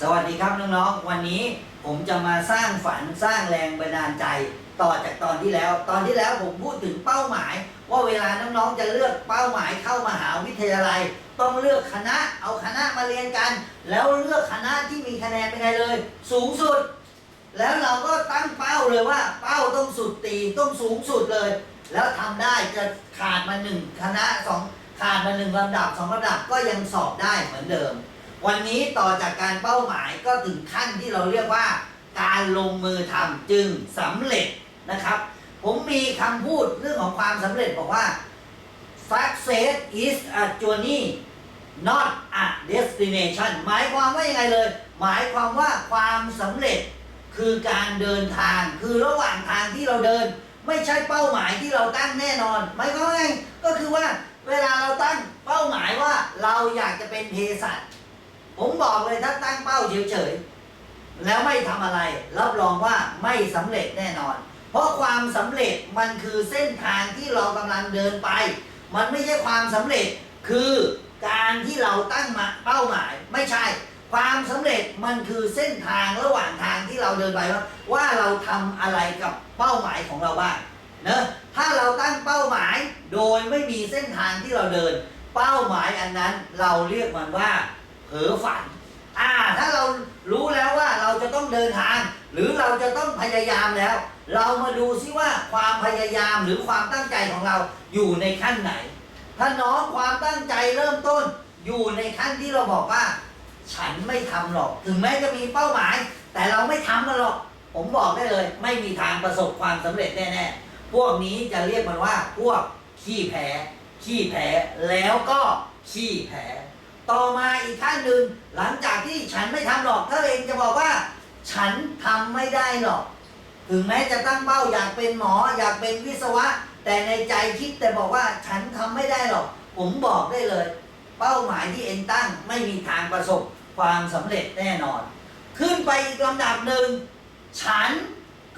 สวัสดีครับน้องๆ วันนี้ผมจะมาสร้างฝันสร้างแรงบันดาลใจ ต่อจากตอนที่แล้ว ตอนที่แล้วผมพูดถึงเป้าหมาย ว่าเวลาน้องๆ จะเลือกเป้าหมายเข้ามหาวิทยาลัย ต้องเลือกคณะเอาคณะมาเรียนกัน แล้วเลือกคณะที่มีคะแนนเป็นไงเลย สูงสุด แล้วเราก็ตั้งเป้าเลยว่า เป้าต้องสุดตีต้องสูงสุดเลย แล้วทำได้จะขาดมาหนึ่งคณะสองขาดมาหนึ่งลำดับสองลำดับก็ยังสอบได้เหมือนเดิม วันนี้ต่อจากการเป้าหมายก็ถึงขั้นที่เราเรียกว่า การลงมือทำจึงสำเร็จนะครับ ผมมีคำพูดเรื่องของความสำเร็จบอกว่า success is a journey not a destination หมายความว่ายังไงเลย หมายความว่าความสำเร็จคือการเดินทางคือระหว่างทางที่เราเดิน ไม่ใช่เป้าหมายที่เราตั้งแน่นอนหมายความว่าไงก็คือว่าเวลาเราตั้งเป้าหมายว่าเราอยากจะเป็นเภสัช ผมบอกเลยถ้าตั้งเป้าเฉยๆแล้วไม่ทำอะไร รับรองว่าไม่สำเร็จแน่นอน เพราะความสำเร็จมันคือเส้นทางที่เรากำลังเดินไป มันไม่ใช่ความสำเร็จคือการที่เราตั้งมาเป้าหมาย ไม่ใช่ ความสำเร็จมันคือเส้นทางระหว่างทางที่เราเดินไปว่าว่าเราทำอะไรกับเป้าหมายของเราบ้างเนอะถ้าเราตั้งเป้าหมายโดยไม่มีเส้นทางที่เราเดิน เป้าหมายอันนั้นเราเรียกมันว่า เผลอฝัน อ่า ถ้าเรารู้แล้วว่าเราจะต้องเดินทาง หรือเราจะต้องพยายามแล้ว เรามาดูซิว่าความพยายามหรือความตั้งใจของเราอยู่ในขั้นไหน ถ้าน้องความตั้งใจเริ่มต้น อยู่ในขั้นที่เราบอกว่า ฉันไม่ทำหรอก ถึงแม้จะมีเป้าหมาย แต่เราไม่ทำมันหรอก ผมบอกได้เลย ไม่มีทางประสบความสำเร็จแน่ๆ พวกนี้จะเรียกมันว่าพวกขี้แพ้ขี้แพ้แล้วก็ขี้แพ้ ต่อมาอีกขั้นหนึ่งหลังจากที่ฉันไม่ทำหรอกถ้าเองจะบอกว่า ฉันทำไม่ได้หรอก ถึงแม้จะตั้งเป้าอยากเป็นหมออยากเป็นวิศวะ แต่ในใจคิดแต่บอกว่าฉันทำไม่ได้หรอก ผมบอกได้เลย เป้าหมายที่เองตั้งไม่มีทางประสบความสำเร็จแน่นอน ขึ้นไปอีกลำดับหนึ่งฉัน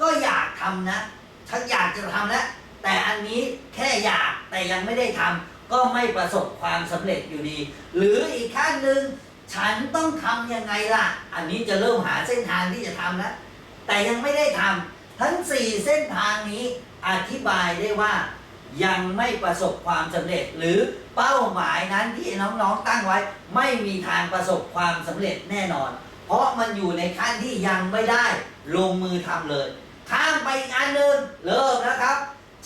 ก็อยากทำนะฉันอยากจะทำนะ แต่อันนี้แค่อยากแต่ยังไม่ได้ทำก็ไม่ประสบความสำเร็จอยู่ดี หรืออีกขั้นหนึ่งฉันต้องทำยังไงล่ะ อันนี้จะเริ่มหาเส้นทางที่จะทำแล้วแต่ยังไม่ได้ทำทั้งสี่เส้นทางนี้อธิบายได้ว่ายังไม่ประสบความสำเร็จ หรือเป้าหมายนั้นที่น้องๆตั้งไว้ ไม่มีทางประสบความสำเร็จแน่นอน เพราะมันอยู่ในขั้นที่ยังไม่ได้ลงมือทำเลย ข้ามไปอีกอันหนึ่งเริ่มนะครับ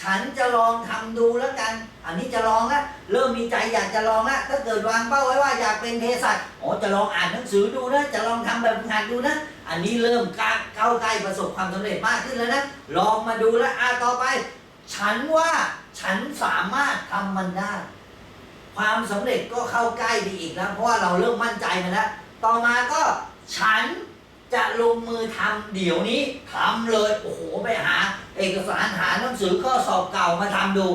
ฉันจะลองทำดูแล้วกัน อันนี้จะลองล้วเริ่มมีใจอยากจะลองล้วถ้าเกิดวางเป้าไว้ว่าอยากเป็นเภสัชอ๋อจะลองอ่านหนังสือดูนะ จะลองทำแบบฝึกหัดดูนะ อันนี้เริ่มก้าวเข้าใกล้ประสบความสำเร็จมากขึ้นแล้วนะ ลองมาดูแล้วอะต่อไป ฉันว่าฉันสามารถทำมันได้ ความสำเร็จก็เข้าใกล้ไปอีกแล้วเพราะว่าเราเริ่มมั่นใจมาแล้ว ต่อมาก็ฉันจะลงมือทำเดี๋ยวนี้ทำเลย โอ้โห ไปหา เอกสารหาหนังสือข้อสอบเก่ามาทำดู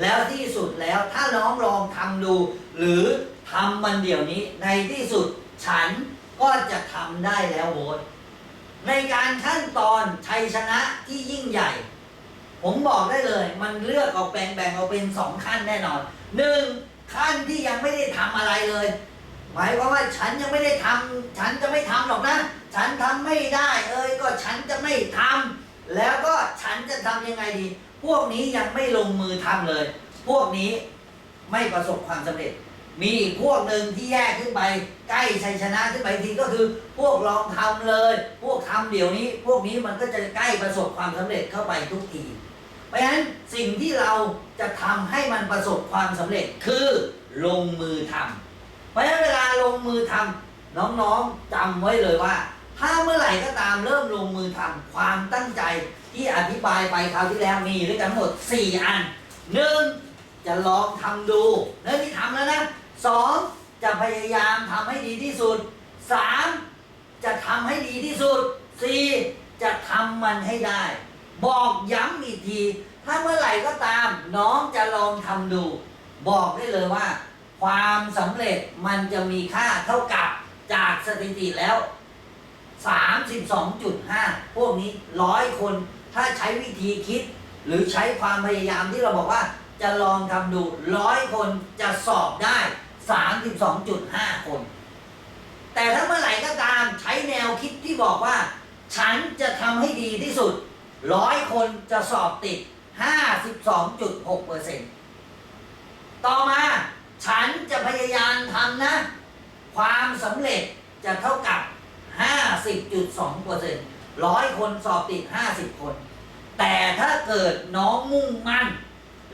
แล้วที่สุดแล้วถ้าน้องลองทำดู หรือทำมันเดี๋ยวนี้ในที่สุดฉันก็จะทำได้แล้วโว้ยในการขั้นตอนชัยชนะที่ยิ่งใหญ่ ผมบอกได้เลย มันเลือกออกแบ่งแบ่งออกเป็นสองขั้นแน่นอนหนึ่งขั้นที่ยังไม่ได้ทำอะไรเลย หมายความว่าฉันยังไม่ได้ทำฉันจะไม่ทำหรอกนะ ฉันทำไม่ได้ เอ้ยก็ฉันจะไม่ทำแล้วก็ฉัน จะทำยังไงดี พวกนี้ยังไม่ลงมือทำเลย พวกนี้ไม่ประสบความสำเร็จ มีอีกพวกหนึ่งที่แยกขึ้นไป ใกล้ชัยชนะขึ้นไปทีก็คือ พวกลองทำเลย พวกทำเดี๋ยวนี้ พวกนี้มันก็จะใกล้ประสบความสำเร็จเข้าไปทุกที เพราะฉะนั้นสิ่งที่เราจะทำให้มันประสบความสำเร็จคือลงมือทำเพราะฉะนั้นเวลาลงมือทำน้องๆจำไว้เลยว่า ถ้าเมื่อไหร่ก็ตามเริ่มลงมือทำความตั้งใจที่อธิบายไปคราวที่แล้วมีด้วยกันหมด 4 อันหนึ่งจะลองทำดูเนื้อที่ทำแล้วนะสองจะพยายามทำให้ดีที่สุดสามจะทำให้ดีที่สุดสี่จะทำมันให้ได้ บอกย้ำอีกที ถ้าเมื่อไหร่ก็ตาม น้องจะลองทำดู บอกได้เลยว่า ความสำเร็จมันจะมีค่าเท่ากับจากสถิติแล้ว 32.5 พวกนี้ร้อยคน ถ้าใช้วิธีคิด หรือใช้ความพยายามที่เราบอกว่า จะลองทำดูร้อยคนจะสอบได้ 32.5 คน แต่ถ้าเมื่อไหร่ก็ตามใช้แนวคิดที่บอกว่า ฉันจะทำให้ดีที่สุดร้อยคนจะสอบติด 52.6เปอร์เซ็นต์ต่อมาฉันจะพยายามทำนะ ความสำเร็จจะเท่ากับ 50.2เปอร์เซ็นต์ร้อยคนสอบติด 50 คน แต่ถ้าเกิดน้องมุ่งมั่น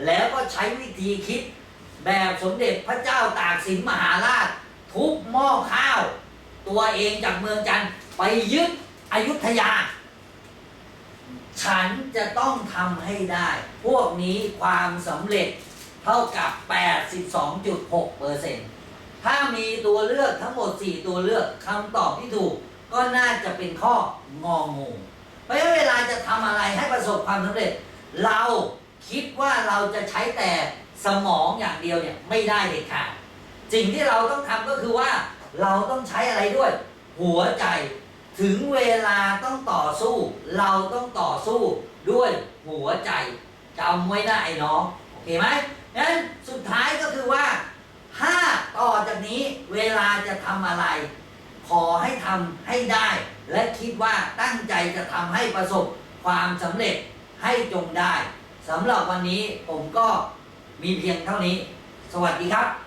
แล้วก็ใช้วิธีคิดแบบสมเด็จพระเจ้าตากสินมหาราช ทุบหม้อข้าว ตัวเองจากเมืองจันทร์ไปยึดอยุธยา ฉันจะต้องทำให้ได้ พวกนี้ความสำเร็จเท่ากับ 82.6เปอร์เซ็นต์ถ้ามีตัวเลือกทั้งหมด 4 ตัวเลือกคำตอบที่ถูก ก็น่าจะเป็นข้ององูเพราะฉะนั้นเวลาจะทำอะไรให้ประสบความสำเร็จ เราคิดว่าเราจะใช้แต่สมองอย่างเดียวเนี่ยไม่ได้เด็ดขาดสิ่งที่เราต้องทำก็คือว่าเราต้องใช้อะไรด้วย หัวใจถึงเวลาต้องต่อสู้ เราต้องต่อสู้ด้วยหัวใจจำไว้นะไอ้น้องโอเคไหมงั้นสุดท้ายก็คือว่าถ้าต่อจากนี้เวลาจะทำอะไร ขอให้ทำให้ได้ และคิดว่าตั้งใจจะทำให้ประสบความสำเร็จให้จงได้สำหรับวันนี้ผมก็มีเพียงเท่านี้ สวัสดีครับ